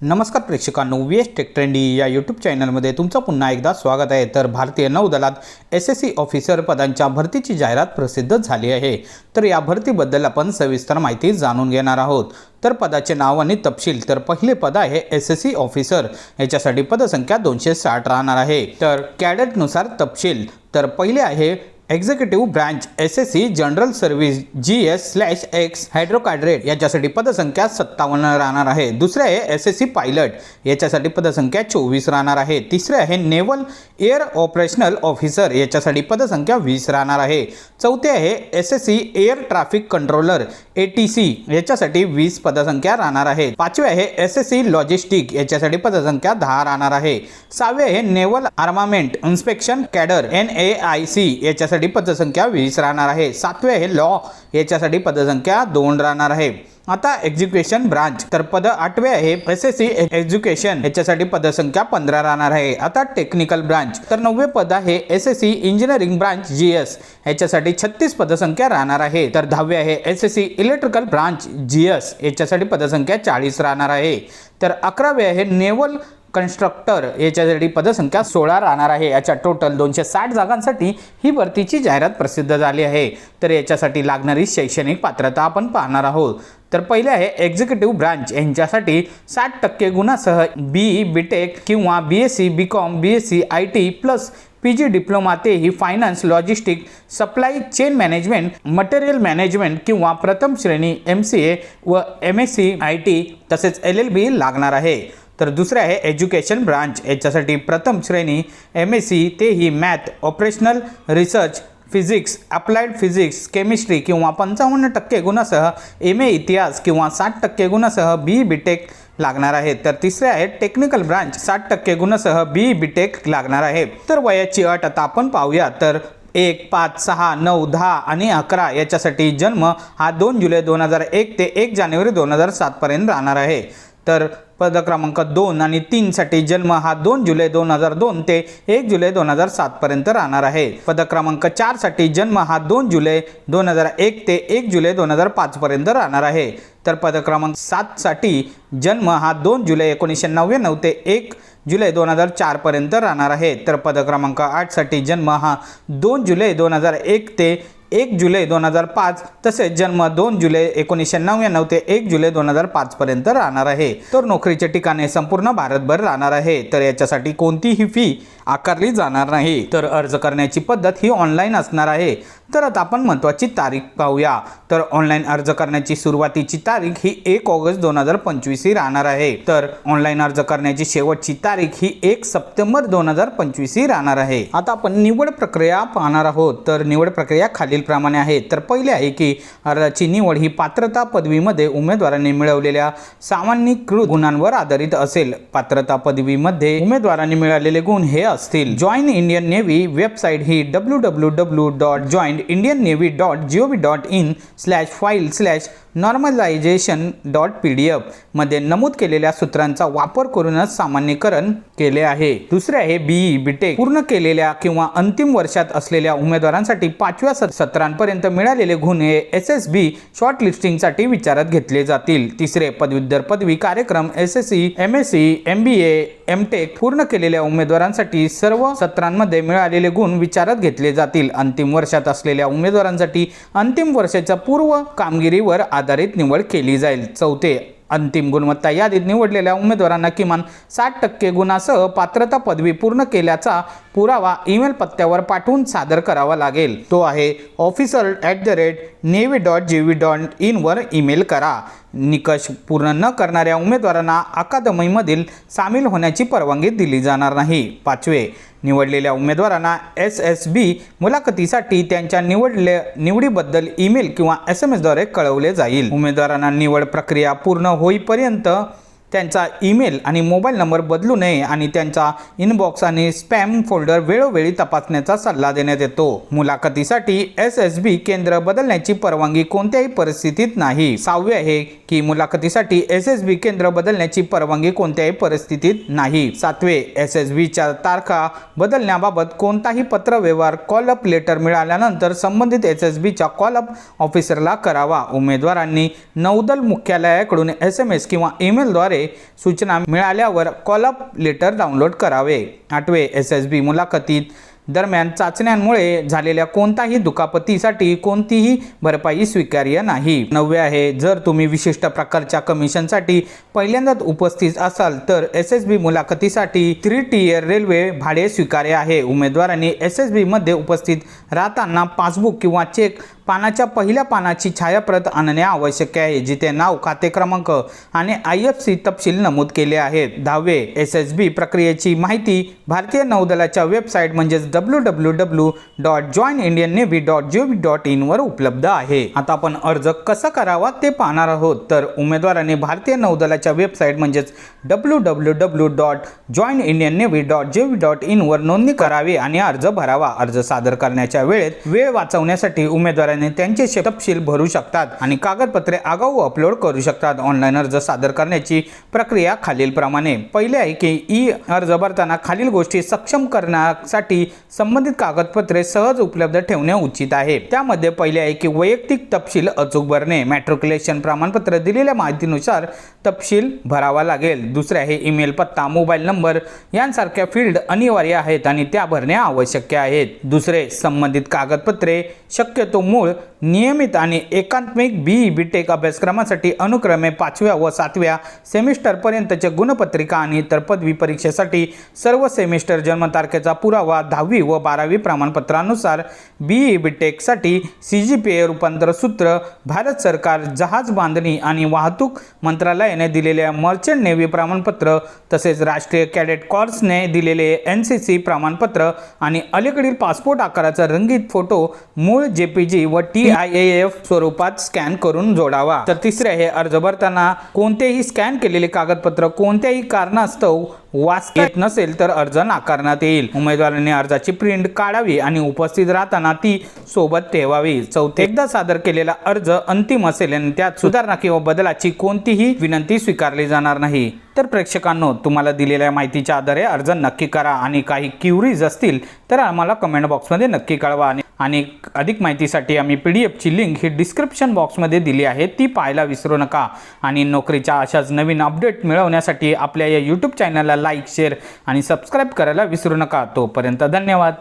नमस्कार प्रेक्षकांनो V S tech trendy या यूट्यूब चॅनलमध्ये तुमचं पुन्हा एकदा स्वागत आहे. तर भारतीय नौदलात एस एस सी ऑफिसर पदांच्या भरतीची जाहिरात प्रसिद्ध झाली आहे. तर या भरतीबद्दल आपण सविस्तर माहिती जाणून घेणार आहोत. तर पदाचे नाव आणि तपशील तर पहिले पद आहे एस एस सी ऑफिसर याच्यासाठी पदसंख्या दोनशे साठ राहणार आहे. तर कॅडेटनुसार तपशील तर पहिले आहे executive branch S S C general service G S slash X हायड्रोकार्ड्रेट याच्यासाठी पदसंख्या सत्तावन्न राहणार आहे. दुसरे आहे एस एस सी पायलट याच्यासाठी पदसंख्या चोवीस राहणार आहे. तिसरे आहे नेव्हल एअर ऑपरेशनल ऑफिसर याच्यासाठी पदसंख्या वीस राहणार आहे. चौथे आहे S S C air traffic controller A T C याच्यासाठी वीस पदसंख्या राहणार आहे. पाचवे आहे एस एस सी लॉजिस्टिक याच्यासाठी पदसंख्या दहा राहणार आहे. सहावे आहे naval armament inspection cadre N A I C याच्यासाठी पदसंख्या वीस राहणार आहे. सातवे आहे लॉ याच्यासाठी पदसंख्या दोन राहणार आहे. आता एज्युकेशन ब्रांच तर पद आठवे आहे. एस एस सी एज्युकेशन याच्यासाठी पदसंख्या पंधरा राहणार आहे. आता टेक्निकल ब्रांच तर नववे पद आहे S S C engineering branch G S याच्यासाठी छत्तीस पदसंख्या राहणार आहे. तर दहावे आहे S S C electrical branch G S याच्यासाठी पदसंख्या चाळीस राहणार आहे. तर अकरावे आहे नेव्हल कन्स्ट्रक्टर याच्यासाठी पदसंख्या सोळा राहणार आहे. याच्या टोटल दोनशे साठ जागांसाठी ही भरतीची जाहिरात प्रसिद्ध झाली आहे. तर याच्यासाठी लागणारी शैक्षणिक पात्रता आपण पाहणार आहोत. तर पहिले आहे एक्झिक्युटिव्ह ब्रांच यांच्यासाठी साठ टक्के गुणासह बी बी टेक किंवा B S C B com B S C I T plus P G diploma ते ही finance logistic supply chain management material management किंवा प्रथम श्रेणी एम सी ए व M S C I T तसेच L L B लागणार आहे. तर दुसरे आहे एज्युकेशन ब्रांच. याच्यासाठी प्रथम श्रेणी एम एस सी ते ही math operational research physics applied physics chemistry किंवा पंचावन्न टक्के गुणासह एम ए इतिहास किंवा साठ टक्के गुणासह बी बी टेक लागणार आहे. तर तिसरे आहे टेक्निकल ब्रांच साठ टक्के गुणासह बी बी टेक लागणार आहे. तर वयाची अट आता आपण पाहूया. तर एक पाच सहा नऊ दहा आणि अकरा याच्यासाठी जन्म हा दोन जुलै दोन हजार एक ते एक जानेवारी दोन हजार सातपर्यंत राहणार आहे. तर पद क्रमांक दोन आणि तीनसाठी जन्म हा दोन जुलै दोन हजार दोन ते एक जुलै दोन हजार सातपर्यंत राहणार आहे. पद क्रमांक चारसाठी जन्म हा दोन जुलै दोन हजार एक ते एक जुलै दोन हजार पाचपर्यंत राहणार आहे. तर पद क्रमांक सातसाठी जन्म हा दोन जुलै एकोणीसशे नव्याण्णव ते एक जुलै दोन हजार चारपर्यंत राहणार आहे. तर पद क्रमांक आठसाठी जन्म हा दोन जुलै दोन हजार एक ते एक जुलै दोन हजार पाच तसेच जन्म दोन जुलै एकोणीसशे नव्याण्णव ते एक जुलै दोन हजार पाचपर्यंत राहणार आहे. तर नोकरीचे ठिकाणे संपूर्ण भारतभर राहणार आहे. तर याच्यासाठी कोणतीही फी आकारली जाणार नाही. तर अर्ज करण्याची पद्धत ही ऑनलाईन असणार आहे. तर आता आपण महत्त्वाची तारीख पाहूया. तर ऑनलाईन अर्ज करण्याची सुरुवातीची तारीख ही एक ऑगस्ट दोन हजार पंचवीस ही राहणार आहे. तर ऑनलाईन अर्ज करण्याची शेवटची तारीख ही एक सप्टेंबर दोन हजार पंचवीस ही राहणार आहे. आता आपण निवड प्रक्रिया पाहणार आहोत. तर निवड प्रक्रिया खालीलप्रमाणे आहे. तर पहिले आहे की अर्जाची निवड ही पात्रता पदवीमध्ये उमेदवारांनी मिळवलेल्या सामान्यीकृत गुणांवर आधारित असेल. पात्रता पदवीमध्ये उमेदवारांनी मिळालेले गुण हे असतील join Indian navy website he W W W dot join Indian navy dot G O V dot in slash file slash normalization dot P D एफमध्ये नमूद केलेल्या सूत्रांचा वापर करूनच सामान्यीकरण केले आहे. दुसरे आहे बीई बीटेक पूर्ण केलेल्या किंवा अंतिम वर्षात असलेल्या उमेदवारांसाठी पाचव्या सत्रांपर्यंत मिळालेले गुण हे एस एस बी शॉर्ट लिस्टिंगसाठी विचारात घेतले जातील. तिसरे पदव्युत्तर पदवी कार्यक्रम S S C M S C M B A M tech पूर्ण केलेल्या उमेदवारांसाठी सर्व सत्रांमध्ये मिळालेले गुण विचारात घेतले जातील. अंतिम वर्षात असलेल्या उमेदवारांसाठी अंतिम वर्षाच्या पूर्व कामगिरीवर आधारित निवड केली जाईल. चौथे अंतिम गुणवत्ता यादीत निवडलेल्या उमेदवारांना किमान साठ टक्के गुणासह पात्रता पदवी पूर्ण केल्याचा पुरावा ईमेल पत्त्यावर पाठवून सादर करावा लागेल. तो आहे officer at the rate navy dot G V dot इनवर email करा. निकष पूर्ण न करणाऱ्या उमेदवारांना अकादमीमधील सामील होण्याची परवानगी दिली जाणार नाही. पाचवे निवडलेल्या उमेदवारांना एस एस बी मुलाखतीसाठी त्यांच्या निवडले निवडीबद्दल ईमेल किंवा एस एम एसद्वारे कळवले जाईल. उमेदवारांना निवड प्रक्रिया पूर्ण होईपर्यंत त्यांचा ईमेल आणि मोबाईल नंबर बदलू नये आणि त्यांचा इनबॉक्स आणि स्पॅम फोल्डर वेळोवेळी तपासण्याचा सल्ला देण्यात येतो. मुलाखतीसाठी एस एस बी केंद्र बदलण्याची परवानगी कोणत्याही परिस्थितीत नाही. सहावे आहे की मुलाखतीसाठी एस एस बी केंद्र बदलण्याची परवानगी कोणत्याही परिस्थितीत नाही. सातवे एस एस बीच्या तारखा बदलण्याबाबत कोणताही पत्रव्यवहार कॉलअप लेटर मिळाल्यानंतर संबंधित एस एस बीच्या कॉलअप ऑफिसरला करावा. उमेदवारांनी नौदल मुख्यालयाकडून एस एम एस किंवा ईमेलद्वारे द्वारे सूचना मिळाल्यावर कॉलअप लेटर डाउनलोड करावे. आठवे एस एस बी मुलाखतीत दरम्यान चाचण्यांमुळे झालेल्या कोणताही दुखापतीसाठी कोणतीही भरपाई स्वीकार्य नाही. नववे आहे. जर तुम्ही विशिष्ट प्रकारच्या कमिशनसाठी पहिल्यांदाच उपस्थित असाल तर एस एस बी मुलाखतीसाठी थ्री टीयर रेल्वे भाडे स्वीकार्य आहे. उमेदवारांनी एस एस बीमध्ये उपस्थित राहताना पासबुक किंवा चेक पानाच्या पहिल्या पानाची छायाप्रत आणणे आवश्यक आहे जिथे नाव खाते क्रमांक आणि आय एफ सी तपशील नमूद केले आहेत. दहावे एस एस बी प्रक्रियेची माहिती भारतीय नौदलाच्या वेबसाईट म्हणजेच W W W dot join Indian navy dot G dot इनवर उपलब्ध आहे. आता आपण अर्ज कसा करावा ते पाहणार आहोत. तर उमेदवाराने भारतीय नौदलाच्या वेबसाईट म्हणजेच W W W dot join Indian navy dot G dot इनवर नोंदणी करावी आणि अर्ज भरावा. अर्ज सादर करण्याच्या वेळेत वेळ वाचवण्यासाठी उमेदवाराने त्यांचे तपशील भरू शकतात आणि कागदपत्रे आगाऊ अपलोड करू शकतात. ऑनलाईन अर्ज सादर करण्याची प्रक्रिया खालीलप्रमाणे. पहिले आहे की ई अर्ज भरताना खालील गोष्टी सक्षम करण्यासाठी संबंधित कागदपत्रे सहज उपलब्ध ठेवणे उचित आहे. त्यामध्ये पहिले आहे की वैयक्तिक तपशील अचूक भरणे मॅट्रिक्युलेशन प्रमाणपत्र दिलेल्या माहितीनुसार तपशील भरावा लागेल. दुसरे आहे ईमेल पत्ता मोबाईल नंबर यांसारख्या फील्ड अनिवार्य आहेत आणि त्या भरणे आवश्यक आहेत. दुसरे संबंधित कागदपत्रे शक्यतो मूळ नियमित आणि एकात्मिक बी बी टेक अभ्यासक्रमासाठी अनुक्रमे पाचव्या व सातव्या सेमिस्टरपर्यंतचे गुणपत्रिका आणि इतर पदवी परीक्षेसाठी सर्व सेमिस्टर जन्मतारखेचा पुरावा दहावी व बारावी प्रमाणपत्रानुसार बी बी टेकसाठी सी जी पी ए रूपांतर सूत्र भारत सरकार जहाज बांधणी आणि वाहतूक मंत्रालयाने दिलेल्या मर्चंट नेव्ही प्रमाणपत्र तसेच राष्ट्रीय कॅडेट कॉर्सने दिलेले एन सी सी प्रमाणपत्र आणि अलीकडील पासपोर्ट आकाराचा रंगीत फोटो मूळ जे पी जी व टी आय ए एफ स्वरूपात स्कॅन करून जोडावा. तर तिसरे हे अर्ज भरताना कोणतेही स्कॅन केलेले कागदपत्र कोणत्याही कारणास्तव वाच येत नसेल तर अर्ज नाकारण्यात येईल. उमेदवारांनी अर्जाची प्रिंट काढावी आणि उपस्थित राहताना ती सोबत ठेवावी. चौथे एकदा सादर केलेला अर्ज अंतिम असेल आणि त्यात सुधारणा किंवा बदलाची कोणतीही विनंती स्वीकारली जाणार नाही. तर प्रेक्षकांनो तुम्हाला दिलेल्या माहितीच्या आधारे अर्ज नक्की करा आणि काही क्युरीज असतील तर आम्हाला कमेंट बॉक्समध्ये नक्की कळवा आणि आणि अधिक माहितीसाठी आम्ही पी डी एफची लिंक ही डिस्क्रिप्शन बॉक्समध्ये दिली आहे. ती पाहायला विसरू नका. आणि नोकरीच्या अशाच नवीन अपडेट मिळवण्यासाठी आपल्या या यूट्यूब चॅनलला लाईक शेअर आणि सबस्क्राईब करायला विसरू नका. तोपर्यंत धन्यवाद.